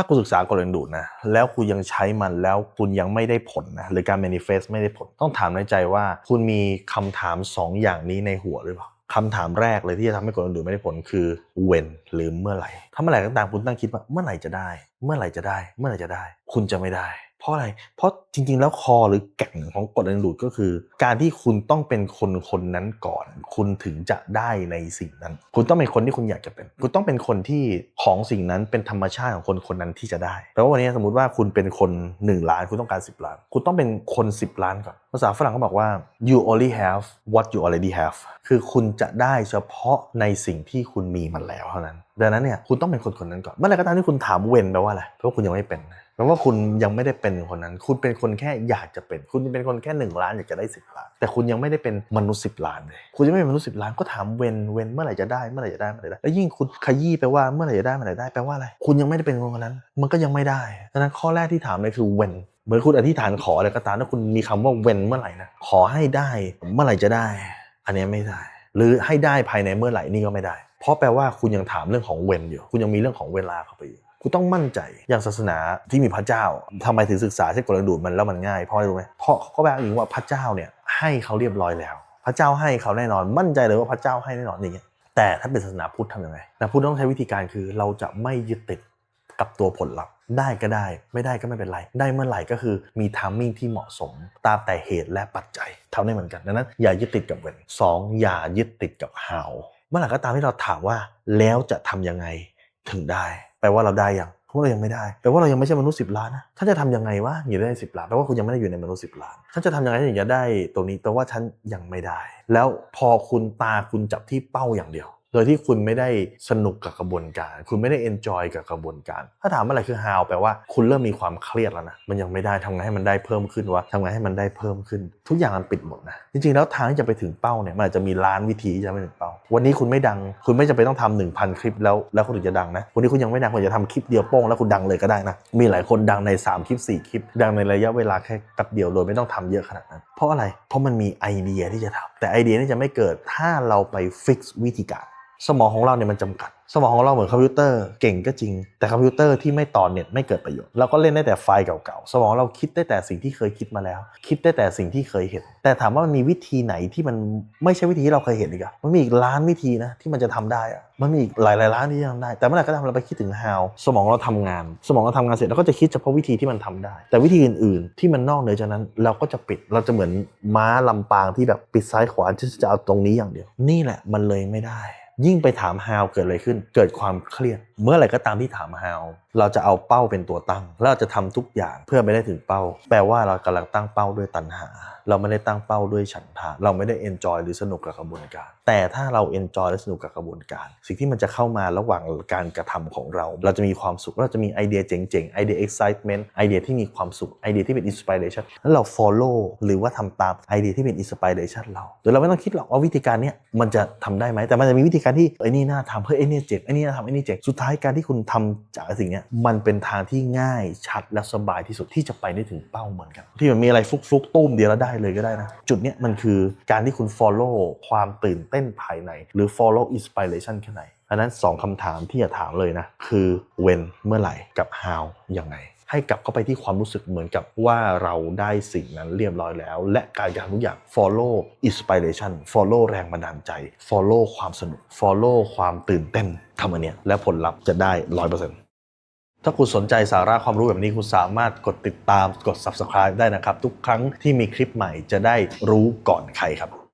ถ้าคุณศึกษากลแรงดูดนะแล้วคุณยังใช้มันแล้วคุณยังไม่ได้ผลนะหรือการ manifest ไม่ได้ผล ต้องถามในใจว่า คุณมีคำถาม 2 อย่างนี้ในหัวหรือเปล่าคำถามแรกเลยที่จะทำให้กลแรงดูดไม่ได้ผลคือ when หรือเมื่อไหร่ถ้าเมื่อไหร่ก็ตามคุณตั้งคิดว่าเมื่อไหร่จะได้ เมื่อไหร่จะได้ เมื่อไหร่จะได้ คุณจะไม่ได้ เพราะอะไร เพราะจริง ๆ แล้วคอหรือแก่นของกฎแรงดูดก็คือ การที่คุณต้องเป็นคนคนนั้นก่อน คุณถึงจะได้ในสิ่งนั้น คุณต้องเป็นคนที่คุณอยากจะเป็น คุณต้องเป็นคนที่ของสิ่งนั้นเป็นธรรมชาติของคนคนนั้นที่จะได้แปลว่าวันนี้สมมติว่าคุณเป็นคน 1 ล้าน คุณต้องการ 10 ล้าน คุณต้องเป็นคน 10 ล้านก่อน ภาษาฝรั่งเขาบอกว่า you only have what you already have คือคุณจะได้เฉพาะในสิ่งที่คุณมีมันแล้วเท่านั้น ดังนั้นเนี่ยคุณต้องเป็นคนคนนั้นก่อน เมื่อไรก็ตามที่คุณถามเวนแปลว่าอะไรแปลว่าคุณยังไม่เป็น แปลว่าคุณยังไม่ได้เป็นคนนั้น คุณเป็นคนแค่อยากจะเป็น คุณเป็นคนแค่หนึ่งล้านอยากจะได้สิบล้าน แต่คุณยังไม่ได้เป็นมนุษย์สิบล้านเลย คุณยังไม่เป็นมนุษย์สิบล้านก็ถามเวนเวนเมื่อไหร่จะได้ เมื่อไหร่จะได้ เมื่อไหร่ได้ แล้วยิ่งคุณขยี้ไปว่าเมื่อไหร่จะได้ เมื่อไหร่ได้ แปลว่าอะไร คุณยังไม่ได้เป็นคนคนนั้น มันก็ยังไม่ได้ ดังนั้นข้อแรกที่ถามเลยคือเวนเหมือนคุณอธิษฐานขออะไรก็ตามถ้าคุณมีคำว่าเวนเมื่อไหร่นะ ขอให้ได้ เมื่อไหร่จะได้ อันนี้ไม่ได้ หรือให้ได้ภายในเมื่อไหร่นี่ก็ไม่ได้ เพราะแปลว่าคุณยังถามเรื่องของเวนอยู่ คุณยังมีเรื่องของเวลาเข้าไปอยู่ คุณต้องมั่นใจอย่างศาสนาที่มีพระเจ้าทำไมถึงศึกษาเช่นกฎดูดมันแล้วมันง่ายเพราะอะไรรู้ไหมเพราะเขาก็แปลอีกว่าพระเจ้าเนี่ยให้เขาเรียบร้อยแล้ว พระเจ้าให้เขาแน่นอนมั่นใจเลยว่าพระเจ้าให้แน่นอนอย่างเงี้ยแต่ถ้าเป็นศาสนาพุทธทำยังไงนะพุทธต้องใช้วิธีการคือเราจะไม่ยึดติดกับตัวผลลัพธ์ได้ก็ได้ ไม่ได้ก็ไม่เป็นไร ได้เมื่อไหร่ก็คือมีทามมิ่งที่เหมาะสม ตามแต่เหตุและปัจจัยทำได้เหมือนกันดังนั้น อย่ายึดติดกับเวนสองอย่ายึดติดกับ how เมื่อไหร่ก็ตามที่เราถามว่าแล้วจะทำยังไงถึงได้ แปลว่าเราได้ยังเพราะเรายังไม่ได้แปลว่าเรายังไม่ใช่มนุษย์สิบล้านนะท่านจะทำยังไงวะอยู่ได้สิบล้านแปลว่าคุณยังไม่ได้อยู่ในมนุษย์สิบล้านท่านจะทำยังไงถึงจะได้ตรงนี้แปลว่าฉันยังไม่ได้ แล้วพอคุณตาคุณจับที่เป้าอย่างเดียว ยที่คุณไม่ได้สนุกกับกระบวนการ คุณไม่ได้เอนจอยกับกระบวนการ ถ้าถามอะไรคือ how แปลว่าคุณเริ่มมีความเครียดแล้วนะ มันยังไม่ได้ทำไงให้มันได้เพิ่มขึ้นวะทำไงให้มันได้เพิ่มขึ้น ทุกอย่างมันปิดหมดนะ จริงๆ แล้วทางที่จะไปถึงเป้าเนี่ย มันอาจจะมีล้านวิธีที่จะไปถึงเป้า วันนี้คุณไม่ดัง คุณไม่จำเป็นต้องทำหนึ่งพันคลิปแล้ว แล้วคุณถึงจะดังนะ วันนี้คุณยังไม่ดัง คุณจะทำคลิปเดียวโป้งแล้วคุณดังเลยก็ได้นะ มีหลายคนดังใน 3 คลิป 4 คลิป ดังในระยะเวลาแค่แป๊บเดียวโดยไม่ต้องทำเยอะขนาดนั้น เพราะอะไร เพราะมันมีไอเดียที่จะทำแต่ไอเดียนี่จะไม่เกิดถ้าเราไปฟิกซ์วิธีการ สมองของเราเนี่ยมันจำกัด สมองของเราเหมือนคอมพิวเตอร์เก่งก็จริง แต่คอมพิวเตอร์ที่ไม่ต่อเน็ตไม่เกิดประโยชน์เราก็เล่นได้แต่ไฟล์เก่าๆ สมองเราคิดได้แต่สิ่งที่เคยคิดมาแล้ว คิดได้แต่สิ่งที่เคยเห็น แต่ถามว่ามันมีวิธีไหนที่มันไม่ใช่วิธีที่เราเคยเห็นอีกอะมันมีอีกล้านวิธีนะที่มันจะทำได้อะมันมีอีกหลายๆล้านที่ทำได้ แต่เมื่อไหร่ก็ตามเราไปคิดถึง how สมองเราทำงาน สมองเราทำงานเสร็จเราก็จะคิดเฉพาะวิธีที่มันทำได้ แต่วิธีอื่นๆ ที่มันนอกเหนือจากนั้น เราก็จะปิดเราจะเหมือนม้าลำปางที่แบบปิดซ้ายขวาจะเอาตรงนี้อย่างเดียว นี่แหละมันเลยไม่ได้ ยิ่งไปถามฮาวเกิดอะไรขึ้น เกิดความเครียด เมื่อไหร่ก็ตามที่ถามฮาว เราจะเอาเป้าเป็นตัวตั้งแล้วเราจะทำทุกอย่างเพื่อไม่ได้ถึงเป้า แปลว่าเรากำลังตั้งเป้าด้วยตัณหา เราไม่ได้ตั้งเป้าด้วยฉันทะเราไม่ได้ enjoy หรือสนุกกับกระบวนการ แต่ถ้าเรา enjoy และสนุกกับกระบวนการ สิ่งที่มันจะเข้ามาระหว่างการกระทำของเรา เราจะมีความสุขเราจะมีไอเดียเจ๋งๆไอเดีย excitement ไอเดียที่มีความสุขไอเดียที่เป็น inspiration แล้วเรา follow หรือว่าทำตามไอเดียที่เป็น inspiration เราโดยเราไม่ต้องคิดหรอกว่าวิธีการนี้มันจะทำได้ไหมแต่มันจะมีวิธีการที่ไอ้นี่น่าทำเฮ้ยไอ้นี่เจ็บไอ้นี่น่าทำไอ้นี่เจ็บสุดท้ายการที่คุณทำจากสิ่งนี้มันเป็นทางที่ง่ายชัดและสบายที่สุดที่จะไปได้ถึงเป้าเหมือนกัน ที่มันมีอะไรฟุกๆตุ้มเดียวแล้วได้เลยก็ได้นะ จุดนี้มันคือการที่คุณ follow ความตื่นเต้นภายใน หรือ follow inspiration ข้างในอันนั้นสองคำถามที่จะถามเลยนะ คือ when เมื่อไหร่กับ how ยังไง ให้กลับเข้าไปที่ความรู้สึกเหมือนกับว่าเราได้สิ่งนั้นเรียบร้อยแล้ว และการกระทำทุกอย่าง follow inspiration follow แรงบันดาลใจ follow ความสนุก follow ความตื่นเต้นทำอันเนี้ยและผลลัพธ์จะได้ร้อยเปอร์เซ็นต์ ถ้าคุณสนใจสาระความรู้แบบนี้คุณสามารถกดติดตามกด subscribe ได้นะครับ ทุกครั้งที่มีคลิปใหม่จะได้รู้ก่อนใครครับ